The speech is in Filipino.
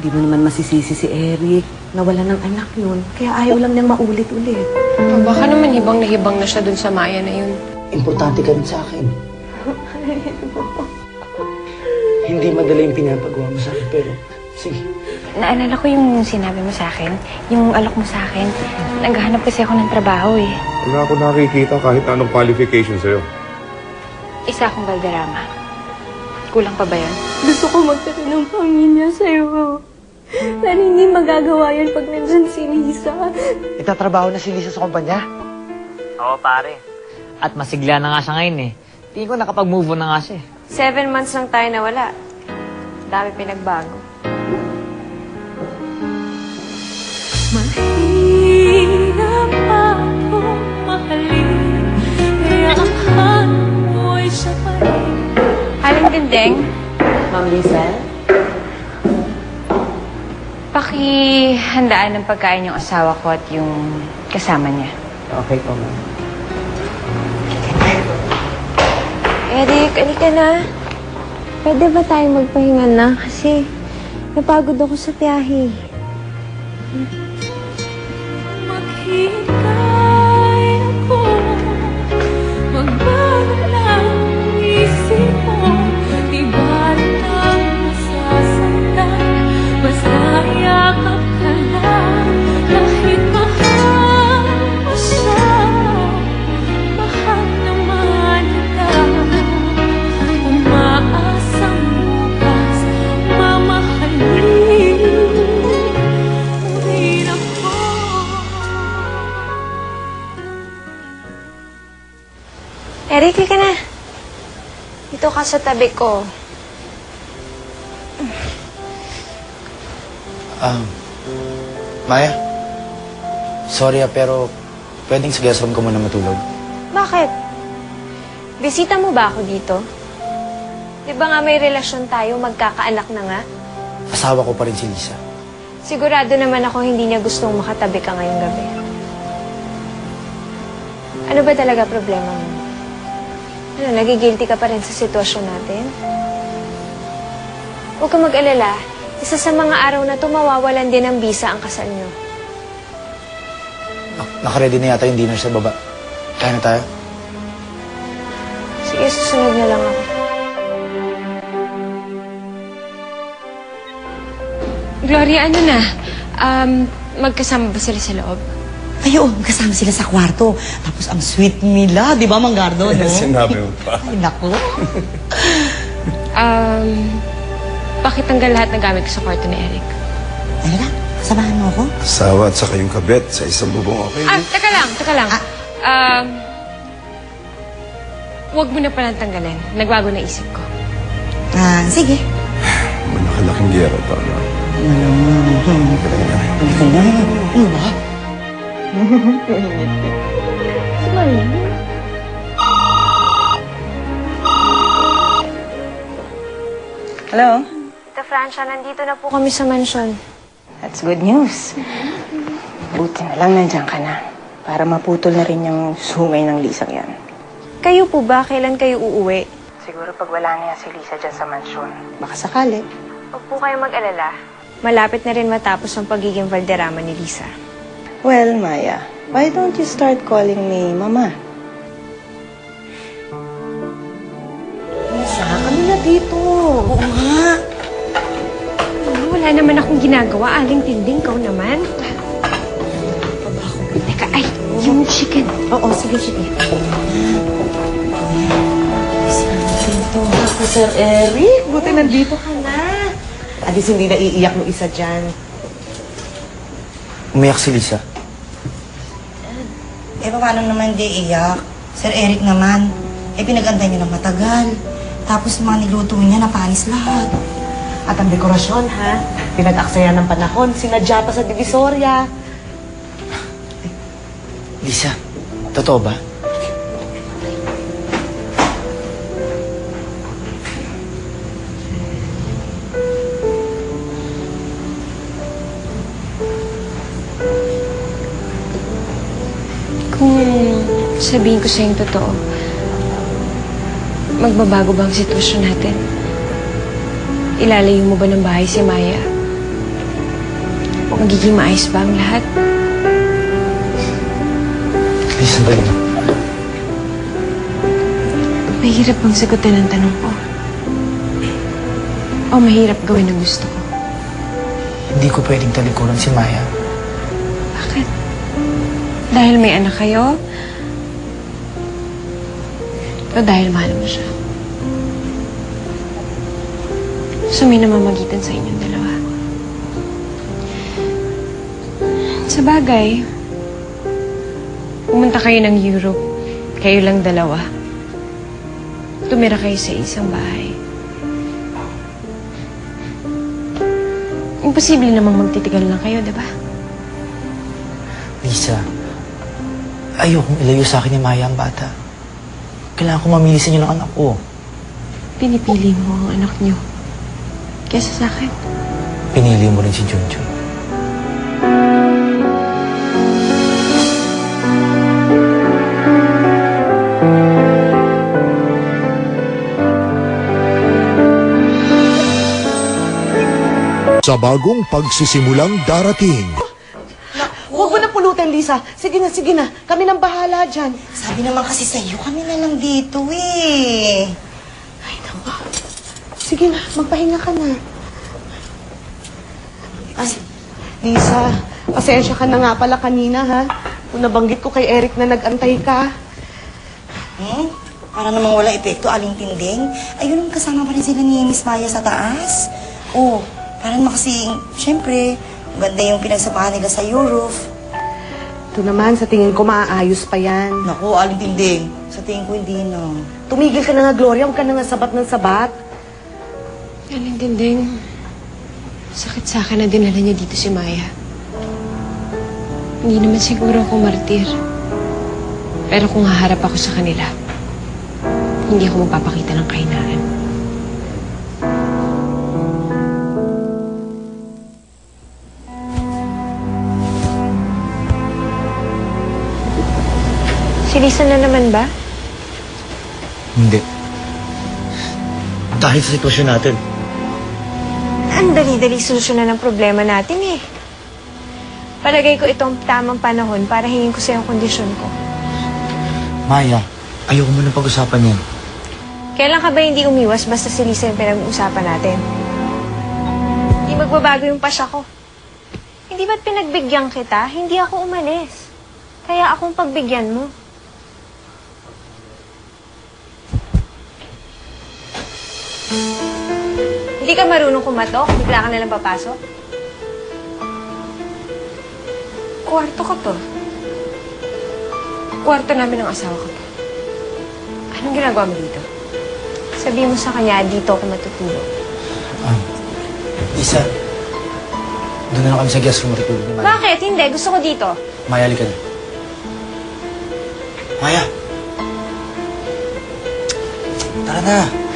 Di mo naman masisisi si Eric. Nawala ng anak yun. Kaya ayaw lang niyang maulit-ulit. O baka naman hibang na hibang na siya dun sa Maya na yun. Importante ka rin sa akin. Hindi madala yung pinapagawa mo sa akin, pero sige. Naalala ko yung sinabi mo sa akin, yung alok mo sa akin. Naghahanap kasi ako ng trabaho eh. Wala ako nakikita kahit anong qualification sa'yo. Isa akong Valderrama. Kulang pa ba yun? Gusto ko magkaroon ng pamilya sa'yo. Magagawa yan pag nandyan si Lisa. Nagtatrabaho na si Lisa sa kumpanya? Oo, pare. At masigla na nga siya ngayon eh. Tingin ko nakapag-move on na nga siya eh. Seven months lang tayo nawala. Dami pinagbago. Mahirap akong mahalin. Kaya akala mo'y siya pa rin. Aling Dindeng, Ma'am Lisa? Pakihandaan ng pagkain yung asawa ko at yung kasama niya. Okay po, ma'am. Eric, alika na. Pwede ba tayo magpahinga na? Kasi napagod ako sa tiyahe. Maghintay Eric, ka na. Dito ka sa tabi ko. Um, Maya? Sorry ah, pero pwedeng sa guest room ko muna matulog. Bakit? Bisita mo ba ako dito? Di ba nga may relasyon tayo, magkakaanak na nga? Asawa ko pa rin si Lisa. Sigurado naman ako hindi niya gustong makatabi ka ngayong gabi. Ano ba talaga problema mo? Ano, nagigilty ka pa rin sa sitwasyon natin? Huwag ka mag-alala. Isa sa mga araw na to, mawawalan din ng bisa ang kasal niyo. Nak- Nakaready na yata yung dinner sa baba. Kaya na tayo? Sige, susunod na lang ako. Gloria, ano na? Um, magkasama ba sila sa loob? Ay, oo, kasama sila sa kwarto. Tapos ang sweet nila, di ba, Manggardo, no? Sinabi mo pa. Ay, naku. Um, pakitanggal lahat ng gamit ko sa kwarto ni Eric. Ay, lang, samahan mo ako. Asawa at saka yung kabet sa isang bubong okay. Ah, teka lang, teka lang. Um, huwag mo na palang tanggalin. Nagbago na isip ko. Ah, sige. Malaki-laking gera tama. Okay na. Ano ba? Hello? Tita Francia, nandito na po kami sa mansion. That's good news. Buti na lang nandiyan ka na. Para maputol na rin yung sungay ng Lisang yan. Kayo po ba? Kailan kayo uuwi? Siguro pag wala niya si Lisa dyan sa mansyon. Baka sakali. Huwag po kayo mag-alala. Malapit na rin matapos ang pagiging Valderrama ni Lisa. Well, Maya, why don't you start calling me Mama? Lisa, kami na dito. Oo nga. Wala naman akong ginagawa. Aling tinding kau naman. Teka, ay, yung chicken. Oo, sige, sige. Dito. Ako, Sir Eric, buti nandito ka na. At least hindi naiiyak ng isa dyan. Umiyak si Lisa. Eh, paano naman di iyak? Sir Eric naman. Eh, pinag-antay niya ng matagal. Tapos mga niluto niya, napanis lahat. At ang dekorasyon, ha? Pinag-aksaya ng panahon, sinadya pa sa Divisoria. Lisa, totoo ba? Sabihin ko sa yung totoo, magbabago ba ang sitwasyon natin? Ilalayo mo ba ng bahay si Maya? Magiging maayos ba ang lahat? Please, sandali. Mahirap bang sagutin ang tanong ko? O mahirap gawin ang gusto ko? Hindi ko pwedeng talikuran si Maya. Bakit? Dahil may anak kayo? O dahil mahal mo siya? So may namamagitan sa inyong dalawa. Sa bagay, pumunta kayo ng Europe. Kayo lang dalawa. Tumira kayo sa isang bahay. Imposible namang magtitigal lang kayo, di ba? Lisa, ayokong ilayo sa akin ni Maya ang bata. Kailangan ko mamili sa inyo ng anak ko. Pinipili mo ang anak niyo. Kesa sa akin. Pinili mo rin si Junjun. Sa bagong pagsisimulang darating, Huwag mo na pulutin, Lisa. Sige na, sige na. Kami nang bahala dyan. Sabi naman kasi sa'yo, kami na lang dito eh. Ay, naku. Sige na, magpahinga ka na. Ay, Lisa, pasensya ka na nga pala kanina, ha? Kung nabanggit ko kay Eric na nag-antay ka. Hmm? Para namang wala epekto, aling tinding. Ayun kasama pa rin sila ni Miss Maya sa taas. Oh, para naman kasi, syempre, ganda yung pinagsamahan nila sa Europe. Ito naman, sa tingin ko maaayos pa yan. Naku, aling tinding. Sa tingin ko hindi na. Tumigil ka na nga, Gloria. Huwag ka na nga sabat ng sabat. Aling dinding. Sakit sa akin na dinala niya dito si Maya. Hindi naman siguro ako martir. Pero kung haharap ako sa kanila, hindi ako magpapakita ng kahinaan. Si Lisa na naman ba? Hindi. Dahil sa sitwasyon natin. Ang dali-dali solusyonan ng problema natin eh. Palagay ko itong tamang panahon para hingin ko sa yung kondisyon ko. Maya, ayoko mo na pag-usapan yan. Kailan ka ba hindi umiwas basta si Lisa yung pinag-uusapan natin? Hindi magbabago yung pasya ko. Hindi ba't pinagbigyan kita? Hindi ako umalis. Kaya akong pagbigyan mo. Hindi ka marunong kumatok? Bigla ka nalang papasok? Kwarto ko to. Kwarto namin ng asawa ko to. Anong ginagawa mo dito? Sabi mo sa kanya, dito ako matutulog. Um, Isa, doon na lang kami sa guest room matutulog ni Maya. Bakit? Hindi. Gusto ko dito. Maya, halika na. Maya! Tara na!